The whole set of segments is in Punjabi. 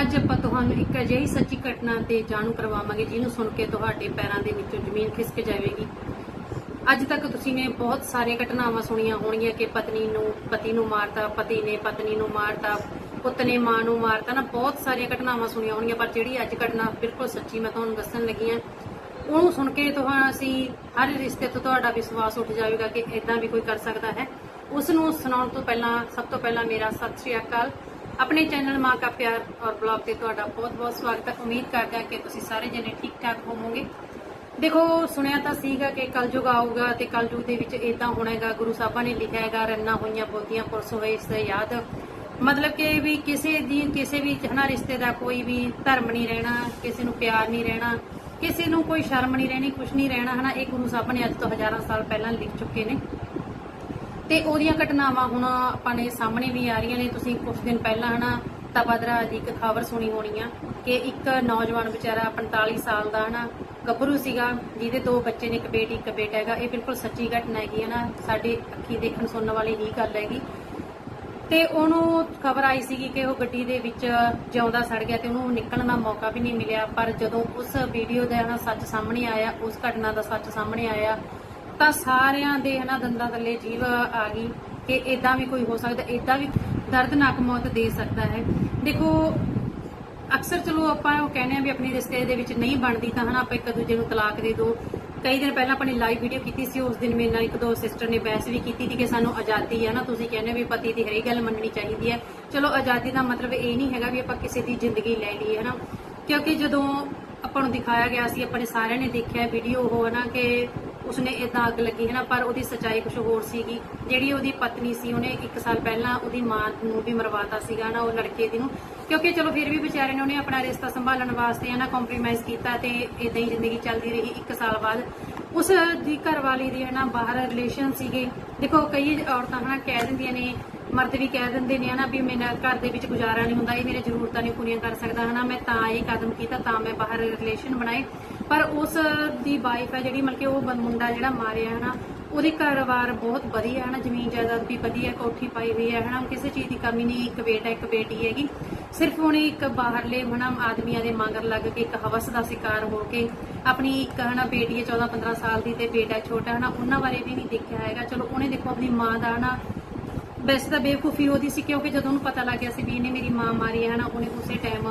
ਅੱਜ ਆਪਾਂ ਤੁਹਾਨੂੰ ਇੱਕ ਅਜਿਹੀ ਸੱਚੀ ਘਟਨਾ ਤੇ ਜਾਣੂ ਕਰਵਾਵਾਂਗੇ, ਜਿਹਨੂੰ ਸੁਣ ਕੇ ਤੁਹਾਡੇ ਪੈਰਾਂ ਦੇ ਵਿੱਚੋਂ ਜ਼ਮੀਨ ਖਿਸਕ ਜਾਵੇਗੀ। ਅੱਜ ਤੱਕ ਤੁਸੀਂ ਨੇ ਬਹੁਤ ਸਾਰੀਆਂ ਘਟਨਾਵਾਂ ਸੁਣੀਆਂ ਹੋਣਗੀਆਂ ਕਿ ਪਤਨੀ ਨੂੰ, ਪਤੀ ਨੂੰ ਮਾਰਤਾ, ਪਤੀ ਨੇ ਪਤਨੀ ਨੂੰ ਮਾਰਤਾ, ਪੁੱਤ ਨੇ ਮਾਂ ਨੂੰ ਮਾਰਤਾ, ਨਾ ਬਹੁਤ ਸਾਰੀਆਂ ਘਟਨਾਵਾਂ ਸੁਣੀਆਂ ਹੋਣਗੀਆਂ, ਪਰ ਜਿਹੜੀ ਅੱਜ ਘਟਨਾ ਬਿਲਕੁਲ ਸੱਚੀ ਮੈਂ ਤੁਹਾਨੂੰ ਦੱਸਣ ਲੱਗੀ ਆ ਉਹਨੂੰ ਸੁਣ ਕੇ ਤੁਹਾਨੂੰ ਅਸੀਂ ਹਰ ਰਿਸ਼ਤੇ ਤੋਂ ਤੁਹਾਡਾ ਵਿਸ਼ਵਾਸ ਉੱਠ ਜਾਵੇਗਾ ਕਿ ਇਦਾਂ ਵੀ ਕੋਈ ਕਰ ਸਕਦਾ ਹੈ। ਉਸ ਨੂੰ ਸੁਣਾਉਣ ਤੋਂ ਪਹਿਲਾਂ, ਸਭ ਤੋਂ ਪਹਿਲਾਂ ਮੇਰਾ ਸਤਿ ਸ਼੍ਰੀ ਅਕਾਲ। ਆਪਣੇ ਚੈਨਲ ਮਾਂ ਕਾ ਪਿਆਰ ਔਰ ਬਲੌਗ ਤੇ ਤੁਹਾਡਾ ਬਹੁਤ-ਬਹੁਤ ਸਵਾਗਤ ਹੈ। ਉਮੀਦ ਕਰਦੇ ਹਾਂ ਕਿ ਤੁਸੀਂ ਸਾਰੇ ਜਣੇ ਠੀਕ-ਠਾਕ ਹੋਵੋਗੇ। ਦੇਖੋ, ਸੁਣਿਆ ਤਾਂ ਸੀਗਾ ਕਿ ਕਲਯੁਗ ਆਊਗਾ ਤੇ ਕਲਯੁਗ ਦੇ ਵਿੱਚ ਇਦਾਂ ਹੋਣਾ ਹੈਗਾ। ਗੁਰੂ ਸਾਹਿਬਾਂ ਨੇ ਲਿਖਿਆ ਹੈਗਾ, ਰੰਨਾ ਹੋਈਆਂ ਬੋਧੀਆਂ ਪੁਰਸ ਹੋਏ, ਇਸ ਦਾ ਯਾਦ। ਮਤਲਬ ਕਿ ਵੀ ਕਿਸੇ ਦੀ, ਕਿਸੇ ਵੀ ਹਨਾ ਰਿਸ਼ਤੇ ਦਾ ਕੋਈ ਵੀ ਧਰਮ ਨਹੀਂ ਰਹਿਣਾ, ਕਿਸੇ ਨੂੰ ਪਿਆਰ ਨਹੀਂ ਰਹਿਣਾ, ਕਿਸੇ ਨੂੰ ਕੋਈ ਸ਼ਰਮ ਨਹੀਂ ਰਹਿਣੀ ਕੁਝ ਨਹੀਂ ਰਹਿਣਾ, ਹਨਾ? ਇਹ ਗੁਰੂ ਸਾਹਿਬ ਨੇ ਅੱਜ ਤੋਂ ਹਜ਼ਾਰਾਂ ਸਾਲ ਪਹਿਲਾਂ ਲਿਖ ਚੁੱਕੇ ਨੇ। ਤੇ ਉਹਦੀਆਂ ਘਟਨਾਵਾਂ ਹੁਣ ਆਪਾਂ ਨੇ ਸਾਹਮਣੇ ਵੀ ਆ ਰਹੀਆਂ ਨੇ। ਤੁਸੀਂ ਕੁਝ ਦਿਨ ਪਹਿਲਾਂ ਹਨਾ ਤਪਾਦਰਾ ਦੀ ਇੱਕ ਖਬਰ ਸੁਣੀ ਹੋਣੀ ਆ ਕਿ ਇੱਕ ਨੌਜਵਾਨ ਵਿਚਾਰਾ 45 ਸਾਲ ਦਾ ਹਨਾ ਗੱਭਰੂ ਸੀਗਾ, ਜਿਹਦੇ ਦੋ ਬੱਚੇ ਨੇ, ਇੱਕ ਬੇਟੀ, ਇੱਕ ਬੇਟਾ ਹੈਗਾ। ਇਹ ਬਿਲਕੁਲ ਸੱਚੀ ਘਟਨਾ ਹੈਗੀ ਹੈ ਨਾ ਸਾਡੇ ਅੱਖੀ ਦੇਖਣ ਸੁਣਨ ਵਾਲੀ ਹੀ ਗੱਲ ਹੈਗੀ। ਤੇ ਉਹਨੂੰ ਖਬਰ ਆਈ ਸੀਗੀ ਕਿ ਉਹ ਗੱਡੀ ਦੇ ਵਿੱਚ ਜਿਉਂਦਾ ਸੜ ਗਿਆ ਤੇ ਉਹਨੂੰ ਨਿਕਲਣ ਦਾ ਮੌਕਾ ਵੀ ਨਹੀਂ ਮਿਲਿਆ। ਪਰ ਜਦੋਂ ਉਸ ਵੀਡੀਓ ਦਾ ਸੱਚ ਸਾਹਮਣੇ ਆਇਆ, ਉਸ ਘਟਨਾ ਦਾ ਸੱਚ ਸਾਹਮਣੇ ਆਇਆ ਤਾਂ ਸਾਰਿਆਂ ਦੇ ਹਨਾ ਦੰਦਾਂ ਥੱਲੇ ਜੀਵ ਆ ਗਈ ਕਿ ਇਦਾਂ ਵੀ ਕੋਈ ਹੋ ਸਕਦਾ ਇਦਾਂ ਵੀ ਦਰਦਨਾਕ ਮੌਤ ਦੇ ਸਕਦਾ ਹੈ। ਦੇਖੋ, ਅਕਸਰ ਚਲੋ ਆਪਾਂ ਉਹ ਕਹਿੰਦੇ ਆ ਵੀ ਆਪਣੀ ਰਿਸ਼ਤੇ ਦੇ ਵਿੱਚ ਨਹੀਂ ਬਣਦੀ ਤਾਂ ਹਨਾ ਆਪਾਂ ਇੱਕ ਦੂਜੇ ਨੂੰ ਤਲਾਕ ਦੇ ਦਿਓ ਕਈ ਦਿਨ ਪਹਿਲਾਂ ਆਪਾਂ ਲਾਈਵ ਵੀਡੀਓ ਕੀਤੀ ਸੀ, ਉਸ ਦਿਨ ਮੇਰੇ ਨਾਲ ਇੱਕ ਦੋ ਸਿਸਟਰ ਨੇ ਬਹਿਸ ਵੀ ਕੀਤੀ ਸੀ ਕਿ ਸਾਨੂੰ ਆਜ਼ਾਦੀ ਹੈ ਨਾ, ਤੁਸੀਂ ਕਹਿੰਦੇ ਵੀ ਪਤੀ ਦੀ ਹਰੇਕ ਗੱਲ ਮੰਨਣੀ ਚਾਹੀਦੀ ਹੈ। ਚਲੋ, ਆਜ਼ਾਦੀ ਦਾ ਮਤਲਬ ਇਹ ਨਹੀਂ ਹੈਗਾ ਵੀ ਆਪਾਂ ਕਿਸੇ ਦੀ ਜ਼ਿੰਦਗੀ ਲੈ ਲਈਏ ਹਨਾ। ਕਿਉਂਕਿ ਜਦੋਂ ਆਪਾਂ ਨੂੰ ਦਿਖਾਇਆ ਗਿਆ ਸੀ, ਆਪਾਂ ਨੇ ਸਾਰਿਆਂ ਨੇ ਦੇਖਿਆ ਵੀਡੀਓ ਉਹ ਹਨਾ ਕਿ ਉਸਨੇ ਇਦਾਂ ਅੱਗ ਲੱਗੀ ਹੈ ਨਾ, ਪਰ ਉਹਦੀ ਸਚਾਈ ਕੁਝ ਹੋਰ ਸੀਗੀ। ਜਿਹੜੀ ਉਹਦੀ ਪਤਨੀ ਸੀ, ਉਹਨੇ 1 ਸਾਲ ਪਹਿਲਾਂ ਉਹਦੀ ਮਾਂ ਨੂੰ ਵੀ ਮਰਵਾਤਾ ਸੀਗਾ ਨਾ, ਉਹ ਲੜਕੇ ਦੀ ਨੂੰ। ਕਿਉਂਕਿ ਚਲੋ ਫਿਰ ਵੀ ਵਿਚਾਰੇ ਨੇ ਉਹਨੇ ਆਪਣਾ ਰਿਸ਼ਤਾ ਸੰਭਾਲਣ ਵਾਸਤੇ ਨਾ ਕੰਪਰੋਮਾਈਜ਼ ਕੀਤਾ ਤੇ ਇਦਾਂ ਹੀ ਜ਼ਿੰਦਗੀ ਚੱਲਦੀ ਰਹੀ 1 ਸਾਲ ਬਾਅਦ। ਉਸ ਦੀ ਘਰਵਾਲੀ ਦੀ ਹੈ ਨਾ ਬਾਹਰ ਰਿਲੇਸ਼ਨ ਸੀਗੇ। ਦੇਖੋ ਕਈ ਔਰਤਾਂ ਹਨਾ ਕਹਿ ਦਿੰਦੀਆਂ ਨੇ ਮਰਦ ਵੀ ਕਹਿ ਦਿੰਦੇ ਨੇ ਹਨਾ ਵੀ ਮੇਰਾ ਘਰ ਦੇ ਵਿੱਚ ਗੁਜ਼ਾਰਾ ਨਹੀਂ ਹੁੰਦਾ, ਇਹ ਮੇਰੇ ਜ਼ਰੂਰਤਾਂ ਨਹੀਂ ਪੂਰੀਆਂ ਕਰ ਸਕਦਾ ਹਨਾ, ਮੈਂ ਤਾਂ ਇਹ ਕਦਮ ਕੀਤਾ ਤਾਂ ਮੈਂ ਬਾਹਰ ਰਿਲੇਸ਼ਨ ਬਣਾਏ। ਪਰ ਉਸ ਦੀ ਵਾਈਫ ਹੈ ਜਿਹੜੀ ਮਤਲਬ ਕਿ ਉਹ ਮੁੰਡਾ ਜਿਹੜਾ ਮਾਰਿਆ ਹਨਾ, ਉਹਦੇ ਘਰ-ਬਾਰ ਬਹੁਤ ਵਧੀਆ ਹਨਾ, ਜ਼ਮੀਨ ਜਾਇਦਾਦ ਵੀ ਵਧੀਆ, ਕੋਠੀ ਪਾਈ ਹੋਈ ਹੈ ਹਨਾ, ਕਿਸੇ ਚੀਜ਼ ਦੀ ਕਮੀ ਨਹੀਂ, ਇੱਕ ਬੇਟਾ, ਇੱਕ ਬੇਟੀ ਹੈਗੀ। ਸਿਰਫ ਉਹਨੇ ਇੱਕ ਬਾਹਰਲੇ ਹਨਾ, ਆਦਮੀਆਂ ਦੇ ਮਗਰ ਲੱਗ ਕੇ, ਇੱਕ ਹਵਸ ਦਾ ਸ਼ਿਕਾਰ ਹੋ ਕੇ, ਆਪਣੀ ਇੱਕ ਹਨਾ ਬੇਟੀ ਹੈ 14-15 ਸਾਲ ਦੀ ਤੇ ਬੇਟਾ ਛੋਟਾ ਹਨਾ, ਉਹਨਾਂ ਬਾਰੇ ਵੀ ਨਹੀਂ ਦੇਖਿਆ ਹੈਗਾ। ਚਲੋ, ਉਹਨੇ ਦੇਖੋ ਆਪਣੀ ਮਾਂ ਦਾ ਹਨਾ ਵੈਸੇ ਤਾਂ ਬੇਵਕੂਫੀ ਉਹਦੀ ਸੀ ਕਿਉਂਕਿ ਜਦੋਂ ਉਹਨੂੰ ਪਤਾ ਲੱਗ ਗਿਆ ਸੀ ਵੀ ਇਹਨੇ ਮੇਰੀ ਮਾਂ ਮਾਰੀ ਹੈ ਹਨਾ ਉਹਨੇ ਉਸੇ ਟਾਈਮ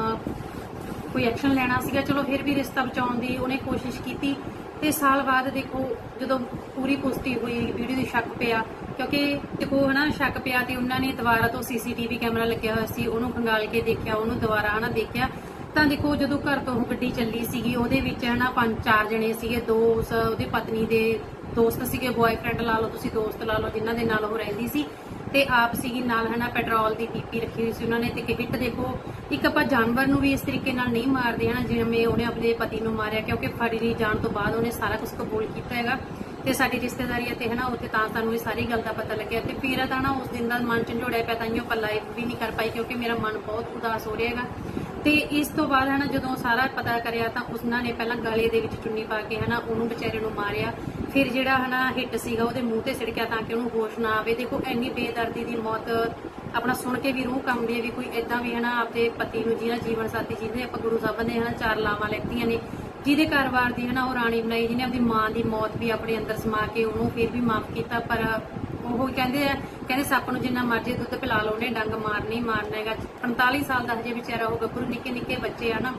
ਕੋਈ ਐਕਸ਼ਨ ਲੈਣਾ ਸੀਗਾ। ਚਲੋ ਫਿਰ ਵੀ ਰਿਸ਼ਤਾ ਬਚਾਉਣ ਦੀ ਉਹਨੇ ਕੋਸ਼ਿਸ਼ ਕੀਤੀ ਤੇ ਸਾਲ ਬਾਅਦ ਦੇਖੋ ਜਦੋਂ ਪੂਰੀ ਪੁਸ਼ਟੀ ਹੋਈ ਵੀਡੀਓ ਦੀ ਸ਼ੱਕ ਪਿਆ ਕਿਉਂਕਿ ਦੇਖੋ ਹਨਾ, ਸ਼ੱਕ ਪਿਆ ਤੇ ਉਹਨਾਂ ਨੇ ਦੁਬਾਰਾ ਤੋਂ ਸੀਸੀਟੀਵੀ ਕੈਮਰਾ ਲੱਗਿਆ ਹੋਇਆ ਸੀ, ਉਹਨੂੰ ਖੰਗਾਲ ਕੇ ਦੇਖਿਆ, ਉਹਨੂੰ ਦੁਬਾਰਾ ਹਨਾ ਦੇਖਿਆ। ਤਾਂ ਦੇਖੋ ਜਦੋਂ ਘਰ ਤੋਂ ਉਹ ਗੱਡੀ ਚੱਲੀ ਸੀਗੀ, ਉਹਦੇ ਵਿੱਚ ਹਨਾ ਪੰਜ ਚਾਰ ਜਣੇ ਸੀਗੇ ਦੋ ਉਸ ਉਹਦੀ ਪਤਨੀ ਦੇ ਦੋਸਤ ਸੀਗੇ ਬॉयਫ੍ਰੈਂਡ ਲਾ ਲਓ, ਤੁਸੀਂ ਦੋਸਤ ਲਾ ਲਓ, ਜਿਨ੍ਹਾਂ ਦੇ ਨਾਲ ਉਹ ਰਹਿੰਦੀ ਸੀ। ਤੇ ਆਪ ਸੀਗੀ ਨਾਲ ਹਨਾ, ਪੈਟਰੋਲ ਦੀ ਪੀਪੀ ਰੱਖੀ ਹੋਈ ਸੀ ਉਹਨਾਂ ਨੇ ਤੇ ਕਿ ਦੇਖੋ, ਇੱਕ ਆਪਾਂ ਜਾਨਵਰ ਨੂੰ ਵੀ ਇਸ ਤਰੀਕੇ ਨਾਲ ਨਹੀਂ ਮਾਰਦੇ ਹਨਾ, ਜਿਵੇਂ ਉਹਨੇ ਆਪਣੇ ਪਤੀ ਨੂੰ ਮਾਰਿਆ, ਕਿਉਂਕਿ ਫੜੀ ਜਾਣ ਤੋਂ ਬਾਅਦ ਉਹਨੇ ਸਾਰਾ ਕੁਝ ਕਬੂਲ ਕੀਤਾ ਹੈਗਾ। ਤੇ ਸਾਡੀ ਰਿਸ਼ਤੇਦਾਰੀ ਤੇ ਹਨਾ, ਉੱਥੇ ਤਾਂ ਸਾਨੂੰ ਇਹ ਸਾਰੀ ਗੱਲ ਦਾ ਪਤਾ ਲੱਗਿਆ ਤੇ ਮੇਰਾ ਤਾਂ ਨਾ ਉਸ ਦਿਨ ਦਾ ਮਨ ਝੰਡੋੜਿਆ ਪਿਆ, ਤਾਂ ਉਹ ਪੱਲਾ ਵੀ ਨਹੀਂ ਕਰ ਪਾਈ, ਕਿਉਂਕਿ ਮੇਰਾ ਮਨ ਬਹੁਤ ਉਦਾਸ ਹੋ ਰਿਹਾ ਹੈਗਾ। ਤੇ ਇਸ ਤੋਂ ਬਾਅਦ ਹਨਾ, ਜਦੋਂ ਸਾਰਾ ਪਤਾ ਕਰਿਆ ਤਾਂ ਉਸਨਾਂ ਨੇ ਪਹਿਲਾਂ ਗਲੇ ਦੇ ਵਿੱਚ ਚੁੰਨੀ ਪਾ ਕੇ ਹਨਾ, ਉਹਨੂੰ ਵਿਚਾਰੇ ਨੂੰ ਮਾਰਿਆ। ਫਿਰ ਜਿਹੜਾ ਹਨਾ ਹਿੱਟ ਸੀਗਾ ਉਹਦੇ ਮੂੰਹ ਤੇ ਛਿੜਕਿਆ ਤਾਂ ਕਿ ਉਹਨੂੰ ਹੋਸ਼ ਨਾ ਆਵੇ। ਦੇਖੋ, ਇੰਨੀ ਬੇਦਰਦੀ ਦੀ ਮੌਤ ਆਪਣਾ ਸੁਣ ਕੇ ਵੀ ਰੂਹ ਕੰਬਦੀ ਹੈ ਵੀ ਕੋਈ ਇਦਾਂ ਵੀ ਹਨਾ ਆਪਦੇ ਪਤੀ ਨੂੰ ਜਿਹਨਾਂ ਜੀਵਨ ਸਾਥੀ ਜਿਹਦੇ ਆਪਾਂ ਗੁਰੂ ਸਾਹਿਬਾਂ ਨੇ ਹਨਾ ਚਾਰ ਲਾਵਾਂ ਲੈਤੀਆਂ ਨੇ, ਜਿਹਦੇ ਘਰ-ਬਾਰ ਦੀ ਹਨਾ ਉਹ ਰਾਣੀ ਬਣਾਈ, ਜਿਹਨੇ ਆਪਦੀ ਮਾਂ ਦੀ ਮੌਤ ਵੀ ਆਪਣੇ ਅੰਦਰ ਸਮਾ ਕੇ ਉਹਨੂੰ ਫਿਰ ਵੀ ਮਾਫ ਕੀਤਾ। ਪਰ ਉਹ ਕਹਿੰਦੇ ਆ, ਕਹਿੰਦੇ ਸੱਪ ਨੂੰ ਜਿੰਨਾ ਮਰਜ਼ੀ ਦੁੱਧ ਪਿਲਾ ਲਓ, ਉਹਨੇ ਡੰਗ ਮਾਰਨੀ, ਮਾਰਨਾ ਹੈਗਾ। 45 ਸਾਲ ਦਾ ਹਜੇ ਵਿਚਾਰਾ ਉਹ ਗੱਭਰੂ ਨਿੱਕੇ ਨਿੱਕੇ ਬੱਚੇ ਆ ਨਾ।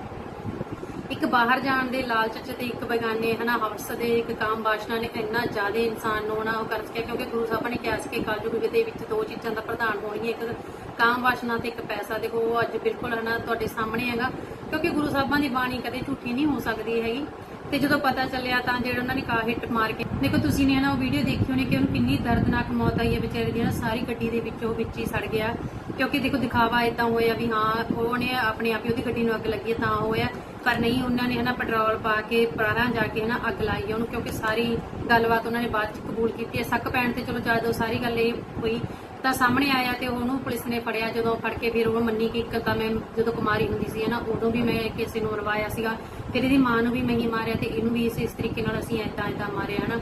ਇੱਕ ਬਾਹਰ ਜਾਣ ਦੇ ਲਾਲਚ ਚ ਤੇ ਇੱਕ ਬੇਗਾਨੇ, ਹਨਾ, ਹਵਸ ਦੇ ਇੱਕ ਕਾਮ ਵਾਸ਼ਨਾ ਨੇ ਇੰਨਾ ਜ਼ਿਆਦਾ ਇਨਸਾਨ ਨੂੰ, ਹਨਾ, ਉਹ ਕਰ ਸਕਿਆ ਕਿਉਂਕਿ ਗੁਰੂ ਸਾਹਿਬਾਂ ਨੇ ਕਿਹਾ ਸੀ ਕਿ ਕਲਯੁਗ ਦੇ ਵਿੱਚ ਦੋ ਚੀਜ਼ਾਂ ਦਾ ਪ੍ਰਧਾਨ ਹੋਣਗੀਆਂ, ਇੱਕ ਕਾਮ ਵਾਸ਼ਨਾ ਤੇ ਇੱਕ ਪੈਸਾ, ਦੇਖੋ, ਉਹ ਅੱਜ ਬਿਲਕੁਲ, ਹਨਾ, ਤੁਹਾਡੇ ਸਾਹਮਣੇ ਹੈਗਾ, ਕਿਉਂਕਿ ਗੁਰੂ ਸਾਹਿਬਾਂ ਦੀ ਬਾਣੀ ਕਦੇ ਝੂਠੀ ਨਹੀਂ ਹੋ ਸਕਦੀ ਹੈਗੀ, ਤੇ ਜਦੋਂ ਪਤਾ ਚੱਲਿਆ ਤਾਂ ਜਿਹੜਾ ਉਹਨਾਂ ਨੇ ਕਾ ਹਿੱਟ ਮਾਰ ਕੇ, ਦੇਖੋ, ਤੁਸੀਂ ਨੇ ਨਾ ਉਹ ਵੀਡੀਓ ਦੇਖੀ ਹੋਣੀ ਕਿ ਉਹਨੂੰ ਕਿੰਨੀ ਦਰਦਨਾਕ ਮੌਤ ਆਈ ਹੈ, ਵਿਚਾਰੇ ਦੀ ਨਾ ਸਾਰੀ ਗੱਡੀ ਦੇ ਵਿੱਚੋਂ ਵਿੱਚ ਹੀ ਸੜ ਗਿਆ, ਕਿਉਂਕਿ ਦੇਖੋ, ਦਿਖਾਵਾ ਇਦਾਂ ਹੋਇਆ ਵੀ ਹਾਂ ਉਹਨੇ ਆਪਣੇ ਆਪ ਹੀ ਉਹਦੀ ਗੱਡੀ ਨੂੰ ਅੱਗ ਲੱਗੀ ਹੈ, ਤਾਂ ਹੋਇਆ ਪਰ ਨਹੀਂ, ਉਹਨਾਂ ਨੇ ਹਨਾ ਪੈਟਰੋਲ ਪਾ ਕੇ ਪਰਾਰਾਂ ਜਾ ਕੇ ਹਨਾ ਅੱਗ ਲਾਈ ਉਹਨੂੰ, ਕਿਉਂਕਿ ਸਾਰੀ ਗੱਲਬਾਤ ਉਹਨਾਂ ਨੇ ਬਾਅਦ ਚ ਕਬੂਲ ਕੀਤੀ ਹੈ। ਸੱਕ ਪੈਣ ਤੇ ਚਲੋ ਜਦੋਂ ਸਾਰੀ ਗੱਲ ਇਹ ਹੋਈ। ਤਾਂ ਸਾਹਮਣੇ ਆਇਆ ਤੇ ਉਹਨੂੰ ਪੁਲਿਸ ਨੇ ਫੜਿਆ। ਜਦੋਂ ਫੜ ਕੇ ਫਿਰ ਉਹ ਮੰਨੀ ਕਿ ਇੱਕ ਤਾਂ ਮੈਂ ਜਦੋਂ ਕੁਮਾਰੀ ਹੁੰਦੀ ਸੀ ਨਾ ਉਦੋਂ ਵੀ ਮੈਂ ਕਿਸੇ ਨੂੰ ਰਵਾਇਆ ਸੀਗਾ। ਫਿਰ ਇਹਦੀ ਮਾਂ ਨੂੰ ਵੀ ਮੈਂ ਹੀ ਮਾਰਿਆ ਤੇ ਇਹਨੂੰ ਵੀ ਇਸ ਇਸ ਤਰੀਕੇ ਨਾਲ ਅਸੀਂ ਐਦਾਂ ਐਦਾਂ ਮਾਰਿਆ ਹਨਾ।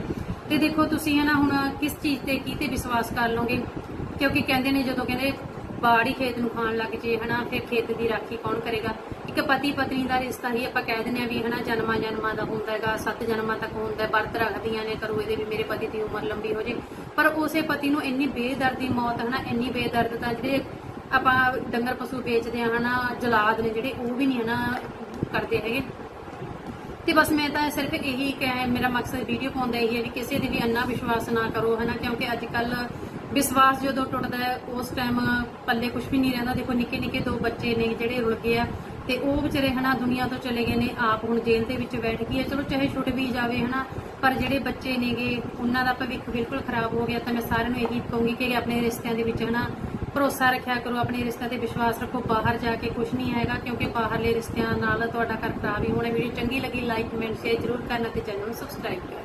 ਤੇ ਦੇਖੋ ਤੁਸੀਂ ਹਨਾ ਹੁਣ ਕਿਸ ਚੀਜ਼ ਤੇ ਕੀ ਤੇ ਵਿਸ਼ਵਾਸ ਕਰ ਲਓਗੇ? ਕਿਉਂਕਿ ਕਹਿੰਦੇ ਨੇ ਜਦੋਂ ਕਹਿੰਦੇ ਬਾੜੀ ਖੇਤ ਨੂੰ ਖਾਣ ਲੱਗ ਜੇ, ਹਨਾ, ਫਿਰ ਖੇਤ ਦੀ ਰਾਖੀ ਕੌਣ ਕਰੇਗਾ? ਇੱਕ ਪਤੀ ਪਤਨੀ ਦਾ ਰਿਸ਼ਤਾ ਹੀ ਆਪਾਂ ਕਹਿ ਦਿੰਦੇ ਆ ਵੀ, ਹਨਾ, ਜਨਮਾਂ ਜਨਮਾਂ ਦਾ ਹੁੰਦਾ ਹੈਗਾ, ਸੱਤ ਜਨਮਾਂ ਤੱਕ ਹੁੰਦਾ ਵਰਤ ਰੱਖਦੀਆਂ ਨੇ, ਕਰੋ ਇਹਦੇ ਵੀ ਮੇਰੇ ਪਤੀ ਦੀ ਉਮਰ ਲੰਬੀ ਹੋ ਜੇ। ਪਰ ਉਸੇ ਪਤੀ ਨੂੰ ਇੰਨੀ ਬੇਦਰਦੀ ਮੌਤ, ਹਨਾ, ਇੰਨੀ ਬੇਦਰਦ ਤਾਂ ਜਿਹੜੇ ਆਪਾਂ ਡੰਗਰ ਪਸ਼ੂ ਵੇਚਦੇ ਆ ਹਨਾ, ਜਲਾਦ ਨੇ ਜਿਹੜੇ, ਉਹ ਵੀ ਨਹੀਂ, ਹਨਾ, ਕਰਦੇ ਹੈਗੇ। ਤੇ ਬਸ ਮੈਂ ਤਾਂ ਸਿਰਫ ਇਹੀ ਕਹਿ, ਮੇਰਾ ਮਕਸਦ ਵੀਡੀਓ ਪਾਉਂਦਾ ਇਹੀ ਹੈ ਵੀ ਕਿਸੇ ਦੇ ਵੀ ਅੰਨਾ ਵਿਸ਼ਵਾਸ ਨਾ ਕਰੋ, ਹਨਾ, ਕਿਉਂਕਿ ਅੱਜ ਕੱਲ ਵਿਸ਼ਵਾਸ ਜਦੋਂ ਟੁੱਟਦਾ ਹੈ, ਉਸ ਟਾਈਮ ਪੱਲੇ ਕੁਝ ਵੀ ਨਹੀਂ ਰਹਿੰਦਾ। ਦੇਖੋ ਨਿੱਕੇ ਨਿੱਕੇ ਦੋ ਬੱਚੇ ਨੇ ਜਿਹੜੇ ਰੁਲ ਗਏ ਆ ਤੇ ਉਹ ਵਿਚਾਰੇ ਹਨਾ ਦੁਨੀਆ ਤੋਂ ਚਲੇ ਗਏ ਨੇ, ਆਪ ਹੁਣ ਜੇਲ੍ਹ ਦੇ ਵਿੱਚ ਬੈਠ ਗਈ ਹੈ। ਚਲੋ, ਚਾਹੇ ਛੁੱਟ ਵੀ ਜਾਵੇ ਹਨਾ, ਪਰ ਜਿਹੜੇ ਬੱਚੇ ਨੇਗੇ, ਉਹਨਾਂ ਦਾ ਭਵਿੱਖ ਬਿਲਕੁਲ ਖਰਾਬ ਹੋ ਗਿਆ। ਤਾਂ ਮੈਂ ਸਾਰਿਆਂ ਨੂੰ ਇਹੀ ਕਹੂੰਗੀ ਕਿ ਆਪਣੇ ਰਿਸ਼ਤਿਆਂ ਦੇ ਵਿੱਚ ਹਨਾ ਭਰੋਸਾ ਰੱਖਿਆ ਕਰੋ, ਆਪਣੇ ਰਿਸ਼ਤਿਆਂ ਤੇ ਵਿਸ਼ਵਾਸ ਰੱਖੋ। ਬਾਹਰ ਜਾ ਕੇ ਕੁਝ ਨਹੀਂ ਹੈਗਾ, ਕਿਉਂਕਿ ਬਾਹਰਲੇ ਰਿਸ਼ਤਿਆਂ ਨਾਲ ਤੁਹਾਡਾ ਘਰ ਖਰਾਬ ਹੀ ਹੋਣਾ। ਵੀਡੀਓ ਚੰਗੀ ਲੱਗੀ ਲਾਈਕ ਕਮੈਂਟ ਸ਼ੇਅਰ ਜ਼ਰੂਰ ਕਰਨਾ ਤੇ ਚੈਨਲ ਨੂੰ ਸਬਸਕ੍ਰਾਈਬ ਕਰੋ।